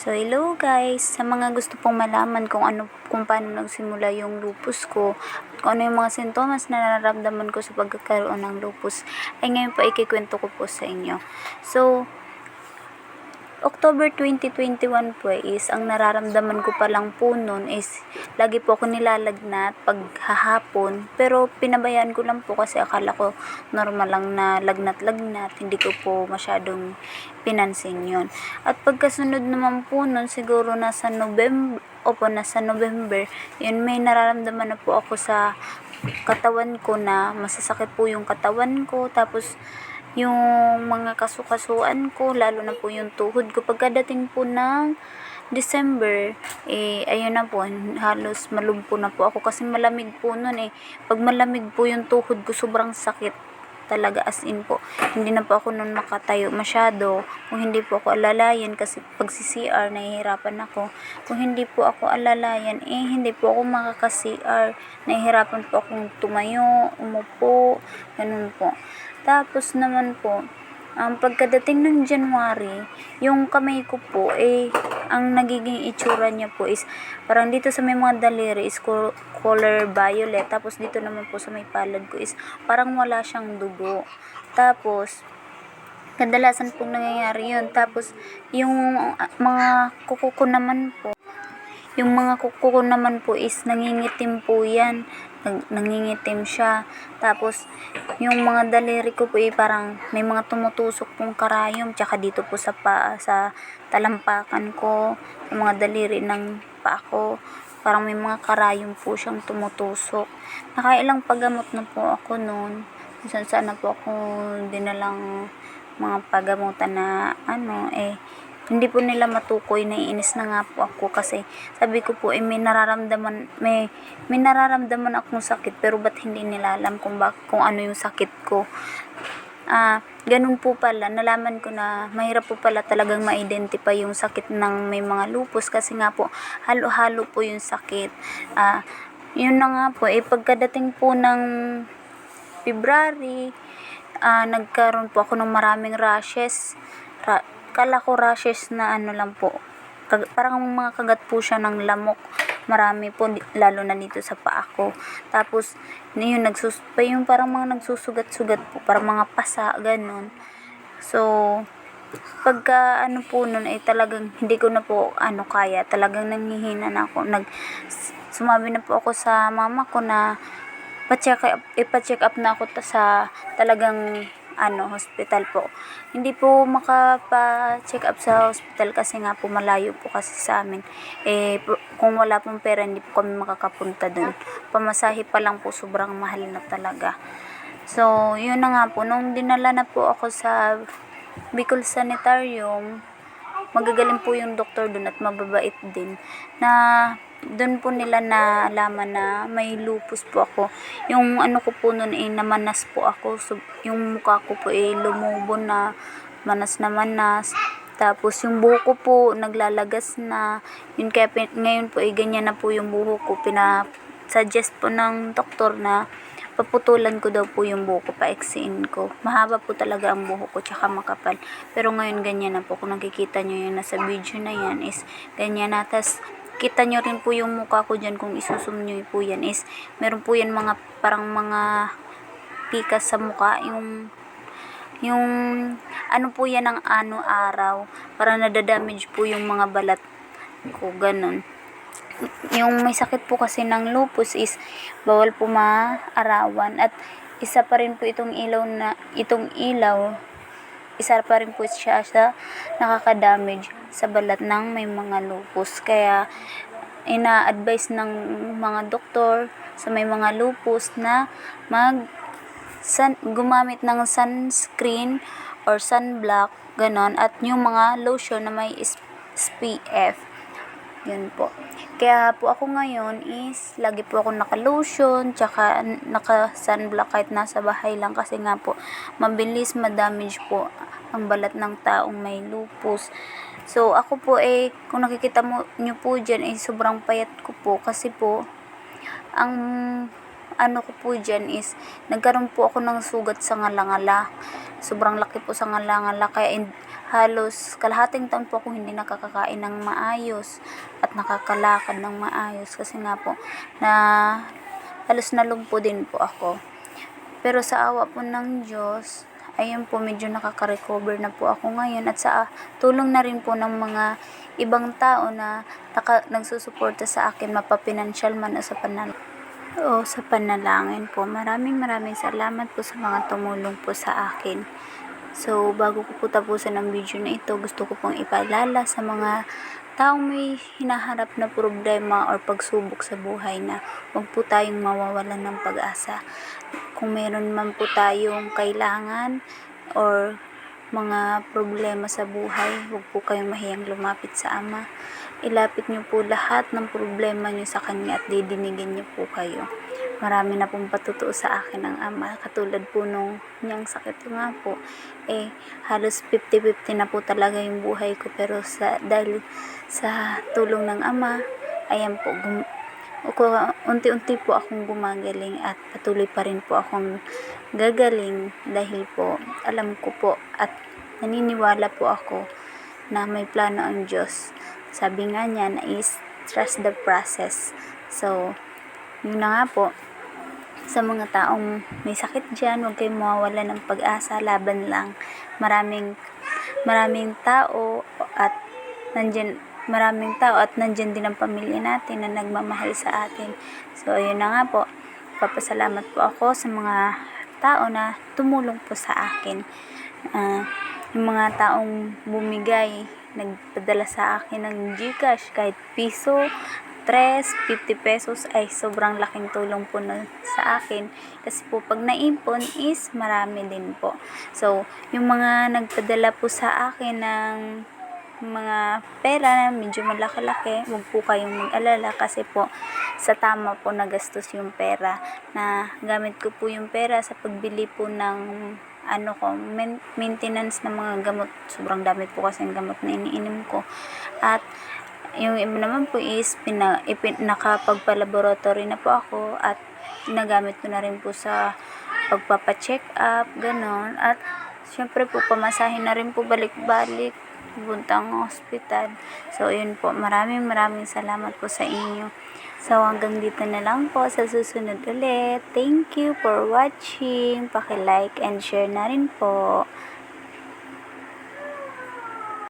So, hello guys! Sa mga gusto pong malaman kung ano kung paano nagsimula yung lupus ko, kung ano yung mga sintomas na nararamdaman ko sa pagkakaroon ng lupus, ay ngayon po ikikwento ko po sa inyo. So, October 2021 po is, ang nararamdaman ko pa lang po noon is, lagi po ako nilalagnat pag hahapon. Pero pinabayaan ko lang po kasi akala ko normal lang na lagnat-lagnat. Hindi ko po masyadong pinansin yon At pagkasunod naman po noon, siguro nasa November, opo, nasa November, yun may nararamdaman na po ako sa katawan ko na masasakit po yung katawan ko. Tapos, yung mga kasukasuan ko, lalo na po yung tuhod ko. Pagkadating po ng December, eh, ayun na po, halos malumpo na po ako kasi malamig po nun eh. Pag malamig po yung tuhod ko, sobrang sakit talaga as in po. Hindi na po ako nun makatayo masyado. Kung hindi po ako alalayan kasi pag si CR nahihirapan ako. Kung hindi po ako alalayan, eh hindi po ako makaka-CR. Nahihirapan po akong tumayo, umupo, ganun po. Tapos naman po, ang pagkadating ng January, yung kamay ko po, eh, ang nagiging itsura niya po is, parang dito sa may mga daliri is co- color violet. Tapos dito naman po sa may palad ko is, parang wala siyang dugo. Tapos, kadalasan pong nangyayari yun. Tapos, yung ah, mga kuko ko naman po, yung mga kuko ko naman po is nangingitim po yan. Nang, nangingitim siya. Tapos, yung mga daliri ko po eh, parang may mga tumutusok pong karayom. Tsaka dito po sa pa, sa talampakan ko, sa mga daliri ng paa ko, parang may mga karayom po siyang tumutusok. Nakailang paggamot na po ako noon. Saan saan na po ako dinalang mga pagamutan na ano eh hindi po nila matukoy, naiinis na nga po ako kasi sabi ko po, eh, may nararamdaman, may, may nararamdaman akong sakit pero ba't hindi nila alam kung, bak, kung ano yung sakit ko. Ah, ganun po pala, nalaman ko na mahirap po pala talagang ma-identify yung sakit ng may mga lupus kasi nga po, halo-halo po yung sakit. Ah, yun na nga po, eh, pagkadating po ng February, ah, nagkaroon po ako ng maraming rashes. Ra- kala ko rashes na ano lang po. Kag- parang mga kagat po siya ng lamok. Marami po, lalo na dito sa paa ko. Tapos, yun, nagsus pa yung parang mga nagsusugat-sugat po, parang mga pasa, ganun. So, pagka ano po nun ay talagang hindi ko na po ano kaya, talagang nanghihina na ako. Nag, sumabi na po ako sa mama ko na pa-check up, ipa-check up na ako ta sa talagang ano, hospital po. Hindi po makapa-check up sa hospital kasi nga po malayo po kasi sa amin. Eh, kung wala pong pera, hindi po kami makakapunta dun. Pamasahe pa lang po, sobrang mahal na talaga. So, yun na nga po. Nung dinala na po ako sa Bicol Sanitarium, magagaling po yung doktor dun at mababait din. Na doon po nila na alaman na may lupus po ako. Yung ano ko po noon ay namanas po ako. So, yung mukha ko po ay lumubo na manas na manas. Tapos yung buhok ko po naglalagas na. Yun kaya ngayon po ay ganyan na po yung buhok ko. Pina-suggest po ng doktor na paputulan ko daw po yung buhok ko, paeksiin ko. Mahaba po talaga ang buhok ko, tsaka makapal. Pero ngayon ganyan na po. Kung nakikita nyo yun nasa video na yan is ganyan na. Tas kita nyo rin po yung mukha ko dyan kung isusum nyo po yan is meron po yan mga parang mga pikas sa mukha. Yung yung ano po yan ng ano araw. Para nadadamage po yung mga balat ko ganun. Yung may sakit po kasi ng lupus is bawal po maarawan. At isa pa rin po itong ilaw na itong ilaw isa pa rin po siya sa nakaka-damage sa balat ng may mga lupus kaya ina-advise ng mga doktor sa may mga lupus na mag sun, gumamit ng sunscreen or sunblock ganon at yung mga lotion na may SPF yun po. Kaya po ako ngayon is, lagi po ako naka-lotion, tsaka naka-sunblock kahit nasa bahay lang kasi nga po, mabilis ma-damage po ang balat ng taong may lupus. So, ako po eh, kung nakikita mo nyo po dyan, eh, sobrang payat ko po kasi po, ang ano ko po dyan is, nagkaroon po ako ng sugat sa ngalangala. Sobrang laki po sa ngalangala, kaya in- halos kalahating taon po ako hindi nakakakain ng maayos at nakakalakad ng maayos kasi nga po na halos nalumpo din po ako. Pero sa awa po ng Diyos, ayun po medyo nakaka-recover na po ako ngayon at sa tulong na rin po ng mga ibang tao na naka, nagsusuporta sa akin mapapinansyal man o sa panal o sa panalangin po. Maraming maraming salamat po sa mga tumulong po sa akin. So, bago ko po tapusin ang video na ito, gusto ko pong ipaalala sa mga taong may hinaharap na problema or pagsubok sa buhay na huwag po tayong mawawalan ng pag-asa. Kung meron man po tayong kailangan or mga problema sa buhay, huwag po kayong mahiyang lumapit sa Ama. Ilapit niyo po lahat ng problema niyo sa Kanya at didinigin niyo po kayo. Marami na pong patutuo sa akin ng Ama. Katulad po nung niyang sakit nga po, eh halos 50-50 na po talaga yung buhay ko. Pero sa, dahil sa tulong ng Ama, ayan po, gum, unti-unti po akong gumagaling at patuloy pa rin po akong gagaling dahil po alam ko po at naniniwala po ako na may plano ang Diyos. Sabi nga niya na is trust the process. So, yun na nga po, sa mga taong may sakit dyan, huwag kayong mawawala ng pag-asa, laban lang. Maraming, maraming tao at nandyan, maraming tao at nandyan din ang pamilya natin na nagmamahal sa atin. So, ayun na nga po. Papasalamat po ako sa mga tao na tumulong po sa akin. Ah, yung mga taong bumigay, nagpadala sa akin ng Gcash kahit piso, 3, 50 pesos ay sobrang laking tulong po na sa akin. Kasi po pag naimpon is marami din po. So, yung mga nagpadala po sa akin ng mga pera na medyo malaki-laki, huwag po kayong mag-alala kasi po sa tama po nagastos yung pera na gamit ko po yung pera sa pagbili po ng ano ko, main- maintenance ng mga gamot. Sobrang dami po kasi ang gamot na iniinom ko. At yung iba naman po is pina, ipin, nakapagpa-laboratory na po ako at nagamit ko na rin po sa pagpapa-check up, ganon. At syempre po, pamasahin na rin po balik-balik puntang hospital. So, yun po. Maraming maraming salamat po sa inyo. So, hanggang dito na lang po sa susunod ulit. Thank you for watching. Paki-like and share na rin po.